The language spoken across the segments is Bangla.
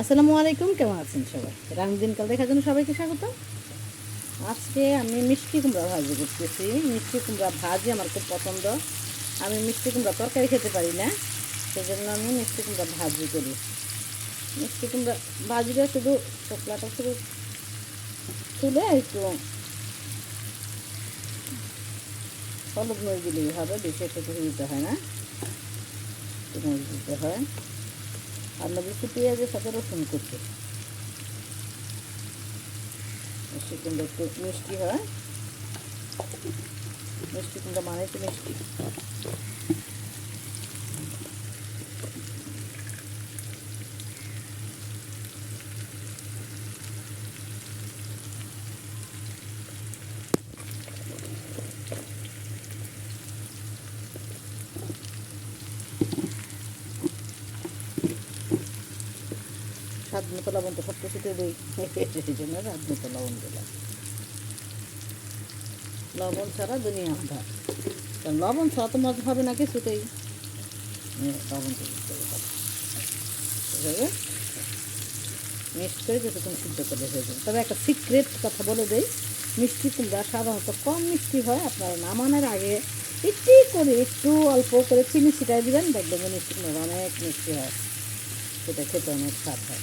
আসসালামু আলাইকুম, কেমন আছেন সবাই? রাম দিনকাল দেখার জন্য সবাইকে স্বাগত। আজকে আমি মিষ্টি কুমড়া ভাজি করতেছি। মিষ্টি কুমড়া ভাজি আমার খুব পছন্দ। আমি মিষ্টি কুমড়া তরকারি খেতে পারি না, সেজন্য আমি মিষ্টি কুমড়া ভাজি করি। মিষ্টি কুমড়া ভাজিটা শুধু চকলাটা শুধু তুলে একটু হলুদ মরিচ দিলেই হবে, বেশি একটু দিতে হয় না। দিতে হয়। আর নদীতে পেঁয়াজের সাথে রসুন করতে কুমড়া একটু মিষ্টি হয়। মিষ্টি কুমড়া মানে মিষ্টি। মতো লবণ তো সব কিছুতে দিই জন্য মতো লবণ দিলাম লবণ ছাড়া দুনিয়া আধার লবণ হবে না কিছুতেই। এই লবণ করে সিদ্ধ করে হয়ে যাবে। তবে একটা সিক্রেট কথা বলে দেই, মিষ্টি কুমড়া সাধারণত কম মিষ্টি হয়, আপনারা নামানোর আগে একটু করে, একটু অল্প করে চিনি ছিটাই দিবেন, দেখবেন মিষ্টি অনেক মিষ্টি হয়। সেটা খেতে অনেক স্বাদ হয়।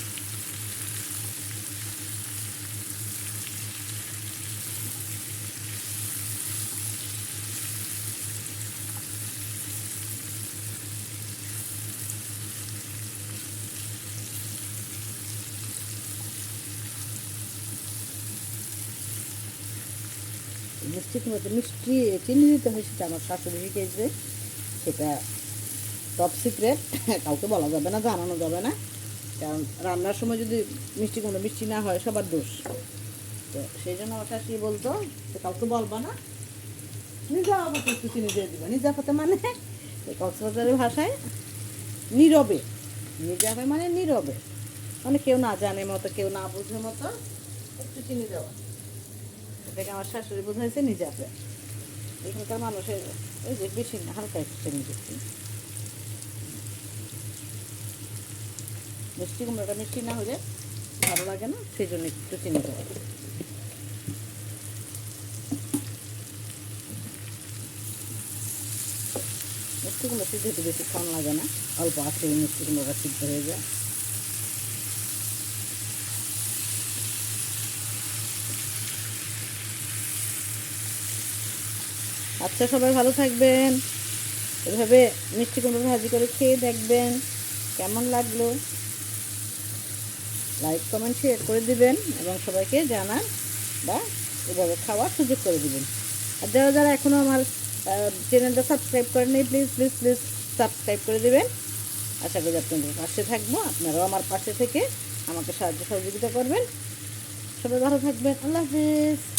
মিষ্টি কুমড়োতে মিষ্টি চিনি দিতে হয়, সেটা আমার শাশুড়ি শিখেছে সেটা টপ সিক্রেট কাউকে বলা যাবে না, জানানো যাবে না। কারণ রান্নার সময় যদি মিষ্টি কোনো মিষ্টি না হয়, সবার দোষ। তো সেই জন্য আমার শাশুড়ি বলতো কাউকে বলবা না। নিজে আপাতত একটু চিনি দিয়ে দিবা। নিজে আপাতত মানে কক্সবাজারের ভাষায় নীরবে। নিজে হবে মানে নীরবে। মানে কেউ না জানে মতো, কেউ না বুঝে মতো একটু চিনি দেওয়া। এটাকে আমার শাশুড়ি বোঝাইছে নিজাতে এখানকার মানুষের ওই যে বেশি হালকা একটু দিচ্ছি মিষ্টি। কুমড়োটা মিষ্টি না হলে ভালো লাগে না, সেই জন্য একটু চিনি দেওয়া মিষ্টি কুমড়ো সিদ্ধ হতে বেশিক্ষণ লাগে না, অল্প আছে মিষ্টি কুমড়োটা সিদ্ধ হয়ে যায়। আচ্ছা সবাই ভালো থাকবেন। এভাবে মিষ্টি কুমড়ো ভাজি করে খেয়ে দেখবেন কেমন লাগল। লাইক কমেন্ট শেয়ার করে দিবেন এবং সবাইকে জানান বা এভাবে খাওয়ার সুযোগ করে দিবেন। আর যারা যারা এখনও আমার চ্যানেলটা সাবস্ক্রাইব করেন প্লিজ প্লিজ প্লিজ সাবস্ক্রাইব করে দিবেন। আশা করি আপনাদের পাশে থাকব, আপনারাও আমার পাশে থেকে আমাকে সাহায্য সহযোগিতা করবেন। সবাই ভালো থাকবেন, আল্লাহ হাফিজ।